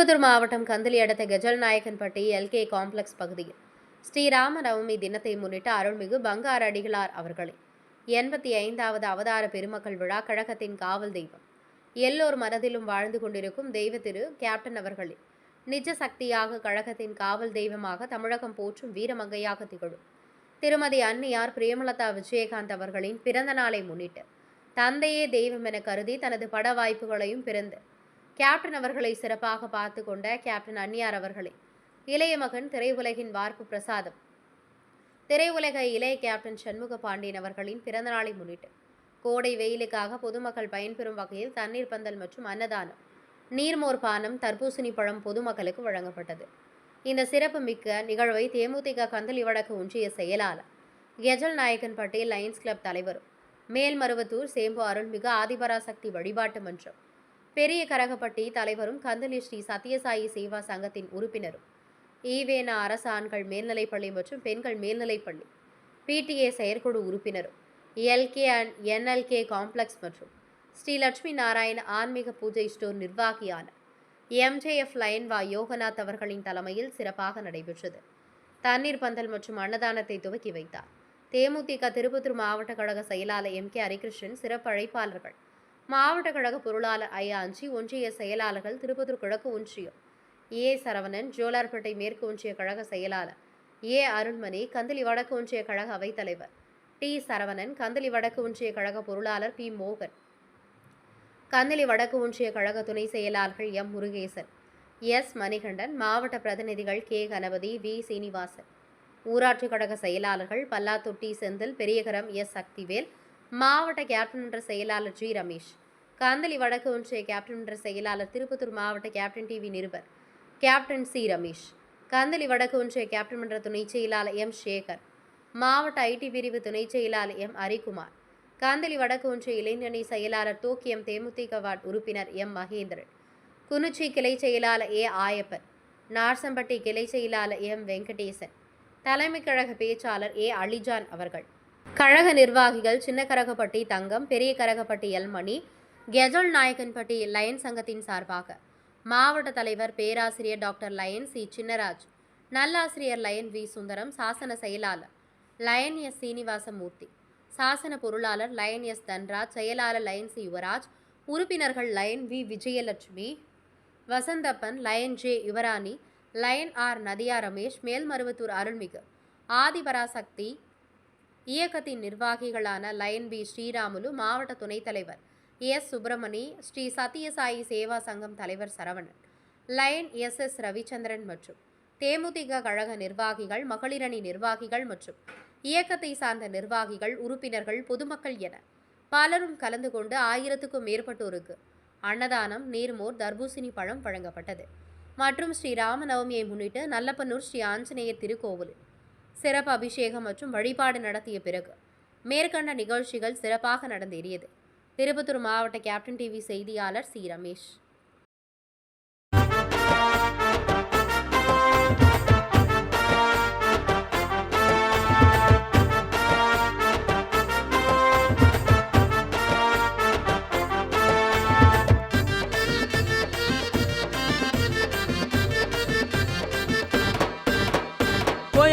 திருப்பத்தூர் மாவட்டம் கந்தலி அடுத்த ghazal Nayakkanpatti L K complex பகுதியில் ஸ்ரீராம நவமி தினத்தை முன்னிட்டு அருள்மிகு பங்கார் அடிகளார் அவர்களே. எண்பத்தி ஐந்தாவது அவதார பெருமக்கள் விழா கழகத்தின் காவல் தெய்வம். எல்லோர் மனதிலும் வாழ்ந்து கொண்டிருக்கும் தெய்வ திரு கேப்டன் அவர்களே. நிஜ சக்தியாக கழகத்தின் காவல் தெய்வமாக தமிழகம் போற்றும் வீரமங்கையாக திகழும். திருமதி அன்னியார் பிரேமலதா விஜயகாந்த் அவர்களின் பிறந்த நாளை முன்னிட்டு தந்தையே தெய்வம் என கருதி தனது பட வாய்ப்புகளையும் பிறந்து கேப்டன் அவர்களை சிறப்பாக பார்த்து கொண்ட கேப்டன் அன்னியார் அவர்களே இளைய மகன் திரையுலகின் வார்ப்பு பிரசாதம். திரையுலக இளைய கேப்டன் சண்முக பாண்டியன் அவர்களின் பிறந்தநாளை முன்னிட்டு கோடை வெயிலுக்காக பொதுமக்கள் பயன்பெறும் வகையில் தண்ணீர் பந்தல் மற்றும் அன்னதானம் நீர்மோர் பானம் தர்பூசணி பழம் பொதுமக்களுக்கு வழங்கப்பட்டது. இந்த சிறப்பு மிக்க நிகழ்வை தேமுதிக கந்தளி வடக்கு ஒன்றிய செயலாளர் கெஜல் நாயக்கன் பட்டேல் லயன்ஸ் கிளப் தலைவரும் மேல்மருவத்தூர் சேம்பு அருள்மிகு ஆதிபராசக்தி வழிபாட்டு மன்றம் பெரிய கரகப்பட்டி தலைவரும் கந்தளி ஸ்ரீ சத்யசாயி சேவா சங்கத்தின் உறுப்பினரும். ஈவேனா அரசு ஆண்கள் மேல்நிலைப்பள்ளி மற்றும் பெண்கள் மேல்நிலைப்பள்ளி. பிடிஏ செயற்குழு உறுப்பினரும். எல்கே அண்ட் என்எல்கே காம்ப்ளெக்ஸ் மற்றும் ஸ்ரீ லட்சுமி நாராயண ஆன்மீக பூஜை ஸ்டோர் நிர்வாகியான எம்ஜேஎஃப் லயன்வா யோகநாத் அவர்களின் தலைமையில் சிறப்பாக நடைபெற்றது. தண்ணீர் பந்தல் மற்றும் அன்னதானத்தை துவக்கி வைத்தார். தேமுதிக திருப்பத்தூர் மாவட்ட கழக செயலாளர் எம் கே ஹரிகிருஷ்ணன் சிறப்பு அழைப்பாளர்கள். மாவட்ட கழக பொருளாளர் ஐயாஞ்சி ஒன்றிய செயலாளர்கள் திருப்பத்தூர் கிழக்கு ஒன்றியம். ஏ. சரவணன் ஜோலார்பேட்டை மேற்கு ஒன்றிய கழக செயலாளர். ஏ. அருள்மணி கந்தளி வடக்கு ஒன்றிய கழக அவைத்தலைவர் டி. சரவணன் கந்தளி வடக்கு ஒன்றிய கழக பொருளாளர் பி. மோகன். கந்தளி வடக்கு ஒன்றிய கழக துணை செயலாளர்கள் எம். முருகேசன். எஸ். மணிகண்டன் மாவட்ட பிரதிநிதிகள் கே. கணபதி வி. சீனிவாசன். ஊராட்சி கழக செயலாளர்கள் பல்லாத்தொட்டி செந்தில் பெரியகரம் எஸ். சக்திவேல் மாவட்ட கேப்டன் என்ற செயலாளர் ஜி ரமேஷ். காந்தலி வடக்கு ஒன்றிய கேப்டன் என்ற செயலாளர் திருப்பத்தூர் மாவட்ட கேப்டன் டிவி நிருபர். Captain C Ramesh. காந்தலி வடக்கு ஒன்றிய கேப்டன் மன்ற துணை செயலாளர் எம் சேகர். மாவட்ட ஐடி பிரிவு துணை செயலாளர் எம் ஹரிகுமார் காந்தலி வடக்கு ஒன்றிய இளைஞரணி செயலாளர் தோக்கியம் தேமுதிக வார்டு உறுப்பினர் எம் மகேந்திரன். குனுச்சி கிளை செயலாளர் ஏ ஆயப்பன் நார்சம்பட்டி கிளை செயலாளர் எம் வெங்கடேசன். தலைமை கழக பேச்சாளர் ஏ அலிஜான் அவர்கள். கழக நிர்வாகிகள் சின்ன கரகப்பட்டி தங்கம் பெரிய கரகப்பட்டி எல்மணி கெஜல் நாயக்கன்பட்டி லயன் சங்கத்தின் சார்பாக மாவட்ட தலைவர் பேராசிரியர் டாக்டர் லயன் சி. சின்னராஜ் நல்லாசிரியர் லயன் வி. சுந்தரம் சாசன செயலாளர் லயன் எஸ். சீனிவாசமூர்த்தி சாசன பொருளாளர் லயன் எஸ். தன்ராஜ் செயலாளர் லயன் சி. யுவராஜ் உறுப்பினர்கள் lion V. Vijayalakshmi Vasanthappan lion J. Yuvarani lion R. Nadhiya Ramesh Melmaruvathur அருள்மிகு ஆதிபராசக்தி இயக்கத்தின் நிர்வாகிகளான லயன் பி ஸ்ரீராமுலு மாவட்ட துணைத் தலைவர் எஸ். சுப்பிரமணி ஸ்ரீ சத்யசாயி சேவா சங்கம் தலைவர் Saravanan lion S. S. Ravichandran மற்றும் தேமுதிக கழக நிர்வாகிகள் மகளிரணி நிர்வாகிகள் மற்றும் இயக்கத்தை சார்ந்த நிர்வாகிகள் உறுப்பினர்கள் பொதுமக்கள் என பலரும் கலந்து கொண்டு ஆயிரத்துக்கும் மேற்பட்டோருக்கு அன்னதானம் நீர்மோர் தர்பூசணி பழம் வழங்கப்பட்டது. மற்றும் ஸ்ரீ ராமநவமியை முன்னிட்டு நல்லப்பனூர் ஸ்ரீ ஆஞ்சநேயர் திருக்கோவிலில் சிறப்பு அபிஷேகம் மற்றும் வழிபாடு நடத்திய பிறகு மேற்கண்ட நிகழ்ச்சிகள் சிறப்பாக நடந்தேறியது. திருப்பத்தூர் மாவட்ட கேப்டன் டிவி செய்தியாளர் சி. ரமேஷ்.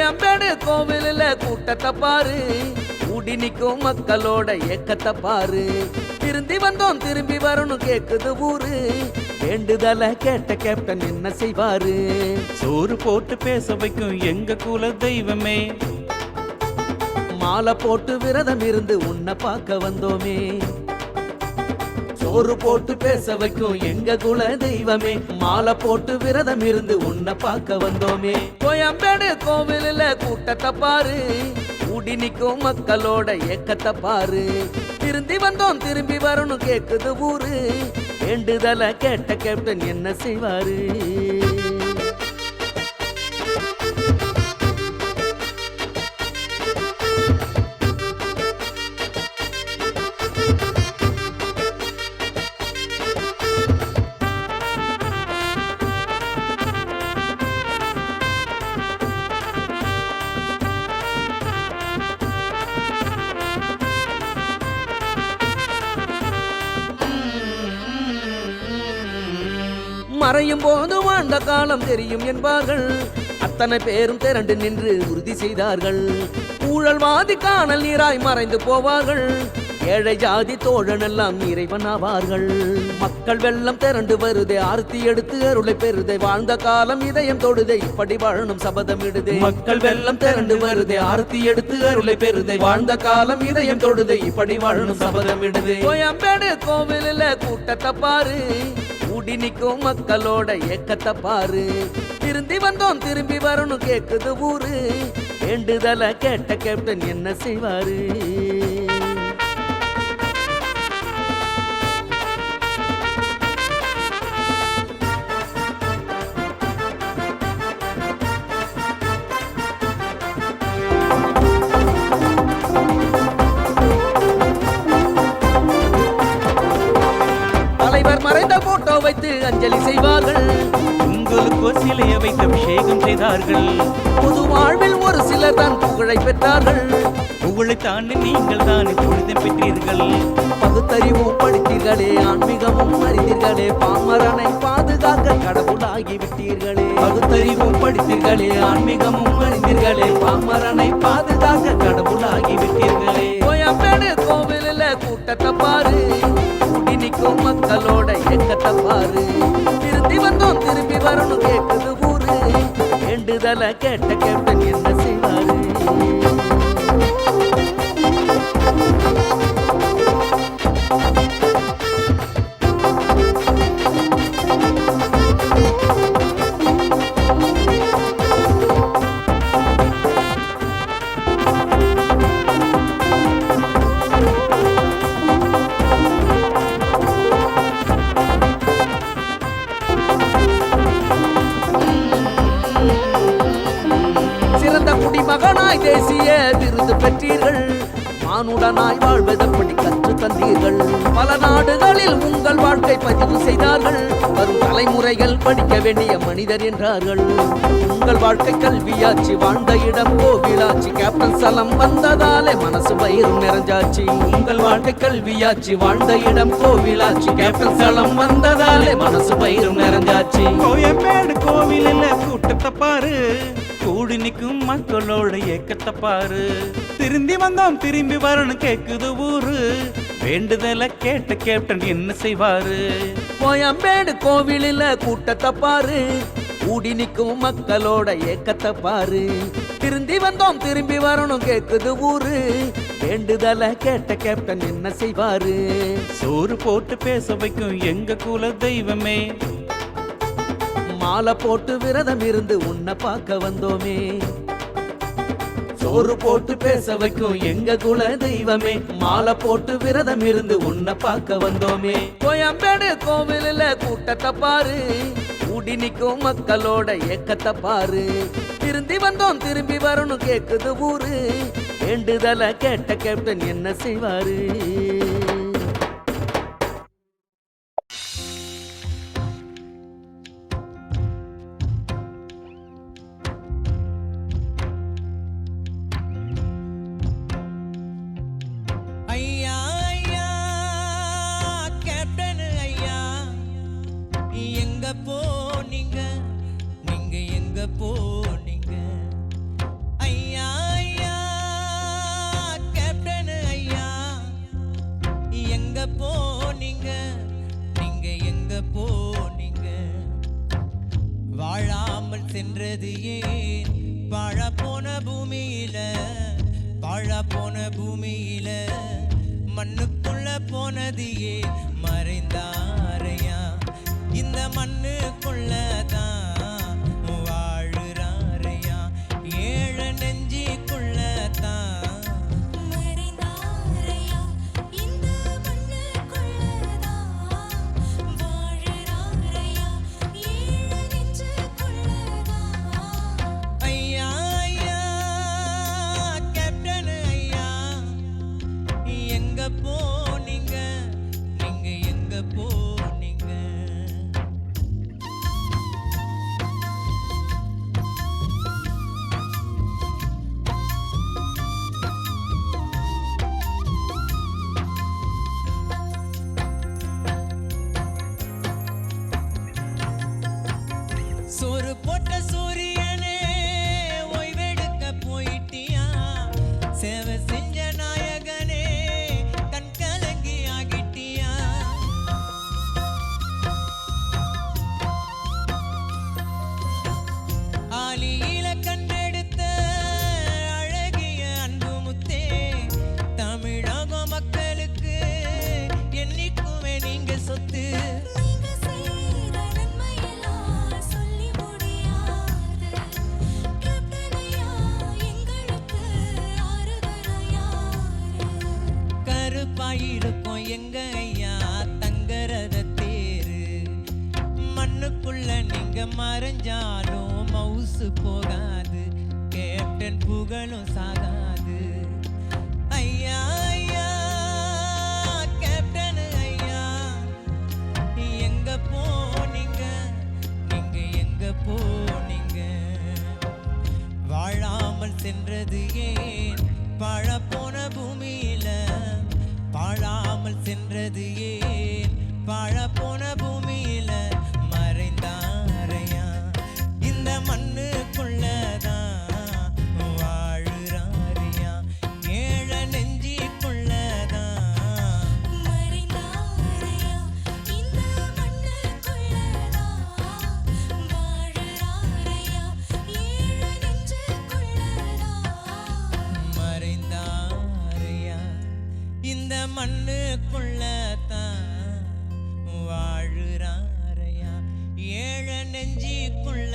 கோயம்பேடு கோவிலில் கூட்டத்தை பாரு. கூடி நிற்கும் மக்களோட ஏக்கத்தை பாரு. திரும்பி வந்தோம் திரும்பி வரணும் கேக்குது ஊரு. வேண்டுதல கேட்ட கேப்டன் என்ன செய்வாரு? சோறு போட்டு பேச வைக்கும் எங்க குல தெய்வமே. மாலை போட்டு விரதம் இருந்து உன்னை பார்க்க வந்தோமே. சோறு போட்டு பேச வைக்கும் எங்க குல தெய்வமே. மாலை போட்டு விரதம் இருந்து உன்னை பார்க்க வந்தோமே. கோயம்பேடு கோவிலில் கூட்டத்தை பாரு. கூடி நிற்கும் மக்களோட ஏக்கத்தை பாரு. திரும்பி வந்தோம் திரும்பி வரணும் கேக்குது ஊரு. வேண்டுதல கேட்ட கேப்டன் என்ன செய்வாரு? மறையும் வாழ்ந்த காலம் தெரியும் என்பார்கள். அத்தனை பேரும் திரண்டு நின்று உறுதி செய்தார்கள். ஊழல்வாதி காணல் நீராய் மறைந்து போவார்கள். ஏழை ஜாதி தோழன் எல்லாம் இறைவனாவார்கள் மக்கள் வெள்ளம் திரண்டு வருதே ஆர்த்தி எடுத்து அருளை பெறுதே. வாழ்ந்த காலம் இதயம் தொடுதே இப்படி வாழணும் சபதம் இடுதே. மக்கள் வெள்ளம் திரண்டு வருதே ஆர்த்தி எடுத்து அருளை பெறுதே. வாழ்ந்த காலம் இதயம் தொடுதே இப்படி வாழணும் சபதம் இடுதே. கோயம்பேடு கோவிலில் கூட்டத்தை பாரு. கூடி நிற்கும் மக்களோட ஏக்கத்தை பாரு. திரும்பி வந்தோம் திரும்பி வரணும் கேக்குது ஊரு. வேண்டுதல கேட்ட கேப்டன் என்ன செய்வாரு? செய்தார்கள் பொது வாழ்வில் ஒரு சிலர் தான் புகழை பெற்றார்கள். தாண்டி நீங்கள் தானே புனிதம் பெற்றீர்கள். பகுத்தறிவும் படித்தீர்களே ஆன்மீகமும் அறிந்தீர்களே பாமரனை பாதுகாக்க கடவுளாகி விட்டீர்களே பகுத்தறிவும் படித்தீர்களே ஆன்மீகமும் அறிந்தீர்களே பாமரனை பாதுகாக்க கடவுளாகி விட்டீர்களே கோயம்பேடு கோவிலில் கூட்டத்தை பாரு மக்களோட ஏக்கத்தை பாரு திரும்பி வந்தோம் திரும்பி வரணும் கேட்குது ஊரு கேட்ட கேப்டன் என்ன செய்வாரு? நானுடனாய் வாழ்வதப்படி கற்று தந்தீர்கள். பல நாடுகளில் உங்கள் வாழ்க்கை பதிவு செய்தார்கள். வரும் தலைமுறைகள் படிக்க வேண்டிய மனிதர் என்றார்கள். உங்கள் வாழ்க்கை கல்வியாச்சு வாழ்ந்த இடம் கோவிலாச்சு கேப்டன் சலம் வந்ததாலே மனசு பயிர் நிறைஞ்சாச்சு. உங்கள் வாழ்க்கை கல்வியாச்சு வாழ்ந்த இடம் கோவிலாச்சு கேப்டன் சலம் வந்ததாலே மனசு பயிர் நிறைஞ்சாச்சு. கோயம்பேடு கோவிலில் கூட்டத்தை பாரு. கூடி நிற்கும் மக்களோட ஏக்கத்தை பாரு. திரும்பி வந்தோம் திரும்பி வரணும் கேக்குது ஊரு. வேண்டுதல கேட்ட கேப்டன் என்ன செய்வாரு? கோயம்பேடு கோவிலில் கூட்டத்தை பாரு. கூடி நிற்கும் மக்களோட ஏக்கத்தை பாரு. திரும்பி வந்தோம் திரும்பி வரணும் கேக்குது ஊரு. வேண்டுதல கேட்ட கேப்டன் என்ன செய்வாரு? சோறு போட்டு பேச வைக்கும் எங்க குல தெய்வமே மாலை போட்டு விரதம் இருந்து உன்னை பார்க்க வந்தோமே. சோறு போட்டு பேச வைக்கும் எங்க குல தெய்வமே. மாலை போட்டு விரதம் இருந்து உன்னை பார்க்க வந்தோமே. கோயம்பேடு கோவிலில் கூட்டத்தை பாரு. கூடி நிற்கும் மக்களோட ஏக்கத்தை பாரு. திரும்பி வந்தோம் திரும்பி வரணும் கேக்குது ஊரு. வேண்டுதல கேட்ட கேப்டன் என்ன செய்வாரு? வாழ போன பூமியில மண்ணுக்குள்ள போனதியே மறைந்தாரையா? இந்த மண்ணுக்குள்ள புகழும் சாகாது. ஐயா ஐயா கேப்டன் ஐயா எங்க போனீங்க? நீங்க எங்க போனீங்க? வாழாமல் சென்றது ஏன்? பழப்போன பூமியில பாழாமல் சென்றது ஏன்? பழப்போன பூமியில மறைந்தாரையா? இந்த மண்ணு நெஞ்சிக்குள்ள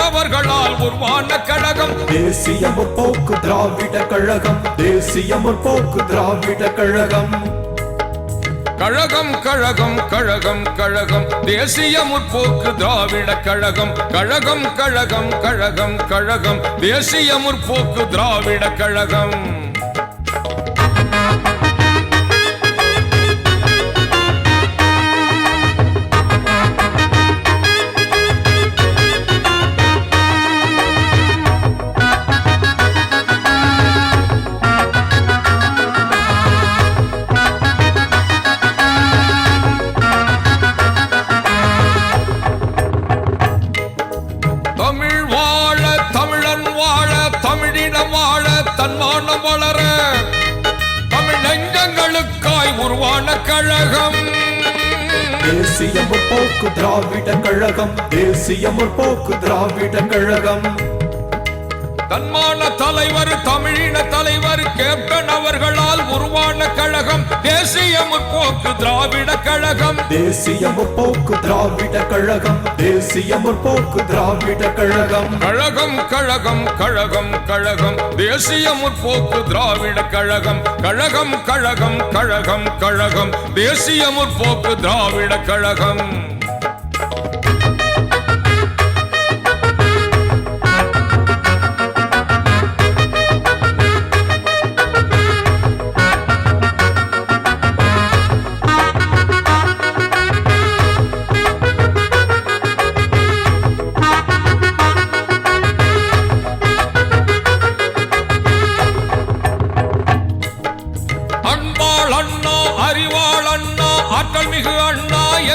அவர்களால் உருவான கழகம். தேசிய முற்போக்கு திராவிட கழகம். தேசிய முற்போக்கு திராவிட கழகம். கழகம் கழகம் கழகம் கழகம். தேசிய முற்போக்கு திராவிட கழகம். கழகம் கழகம் கழகம் கழகம். தேசிய முற்போக்கு திராவிட கழகம். வாழ தன்மானம் வளர தமிழ் நெஞ்சங்களுக்காய் உருவான கழகம். தேசிய முற்போக்கு திராவிட கழகம் தேசிய முற்போக்கு திராவிட கழகம். தன்மான தலைவர் தமிழின தலைவர் கேப்டன் அவர்களால் உருவான கழகம் தேசிய முற்போக்கு திராவிட கழகம். தேசிய முற்போக்கு திராவிட கழகம் தேசிய முற்போக்கு திராவிட கழகம். கழகம் கழகம் கழகம் கழகம் தேசிய முற்போக்கு திராவிட கழகம். கழகம் கழகம் கழகம் கழகம் தேசிய முற்போக்கு திராவிட கழகம்.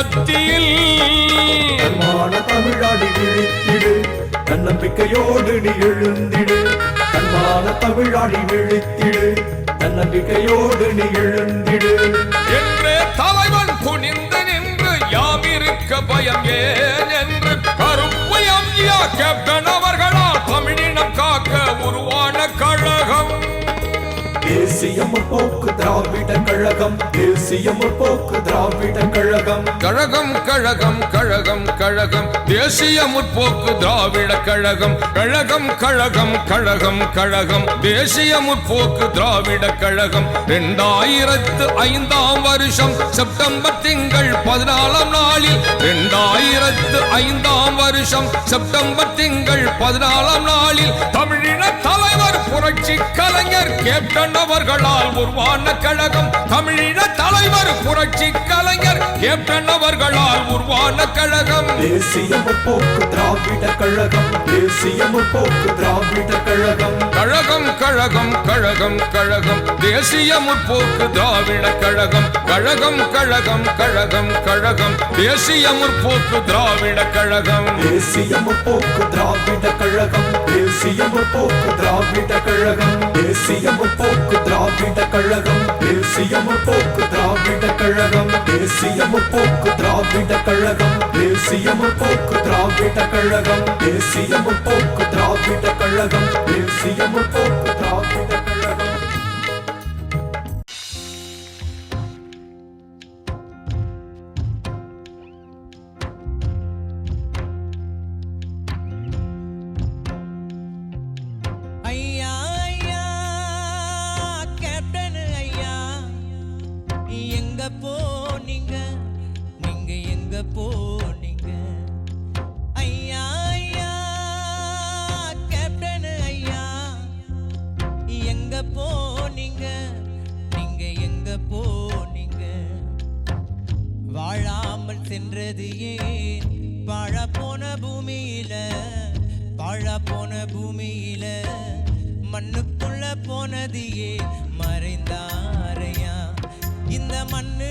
மத்தியில் தமிழாடி விழித்திடு தன்னம்பிக்கையோடு நீ எழுந்திடு. தன்மான தமிழாடி விழித்திடு தன்னம்பிக்கையோடு நீ எழுந்திடு. என்றே தலைவன் குனிந்து நின்று யாமிருக்க பயம் ஏன் என்று கருப்பு கேப்டன் அவர்களால் தமிழினம் காக்க உருவான கழகம். தேசிய முற்போக்கு திராவிட கழகம் தேசிய முற்போக்கு திராவிட கழகம். கழகம் கழகம் கழகம் கழகம் தேசிய முற்போக்கு திராவிட கழகம். கழகம் கழகம் கழகம் கழகம் தேசிய முற்போக்கு திராவிட கழகம். இரண்டாயிரத்து ஐந்தாம் வருஷம் செப்டம்பர் திங்கள் பதினாலாம் நாளில் இரண்டாயிரத்து ஐந்தாம் வருஷம் செப்டம்பர் திங்கள் பதினாலாம் நாளில் தமிழின் புரட்சி கலைஞர் கேப்டன் அவர்களால் உருவான கழகம் தமிழின தலைவர் புரட்சி கலைஞர் கேப்டன் அவர்களால் உருவான கழகம் தேசிய முற்போக்கு திராவிட கழகம். தேசிய முற்போக்கு திராவிட கழகம். கழகம் கழகம் கழகம் கழகம். தேசிய முற்போக்கு திராவிட கழகம். கழகம் கழகம் கழகம் கழகம். தேசிய முற்போக்கு திராவிட கழகம். தேசிய முற்போக்கு திராவிட கழகம். தேசிய முற்போக்கு திராவிட கழகம் தேசிய முற்போக்கு திராவிட கழகம் தேசிய முற்போக்கு திராவிட கழகம் தேசிய முற்போக்கு திராவிட கழகம் தேசிய முற்போக்கு திராவிட கழகம் தேசிய முற்போக்கு திராவிட கழகம் தேசிய முற்போக்கு திராவிட சென்றது ஏன்? வாழ போன பூமியில பழ போன பூமியில மண்ணுக்குள்ள போனது ஏன்? மறைந்தாரையா இந்த மண்ணு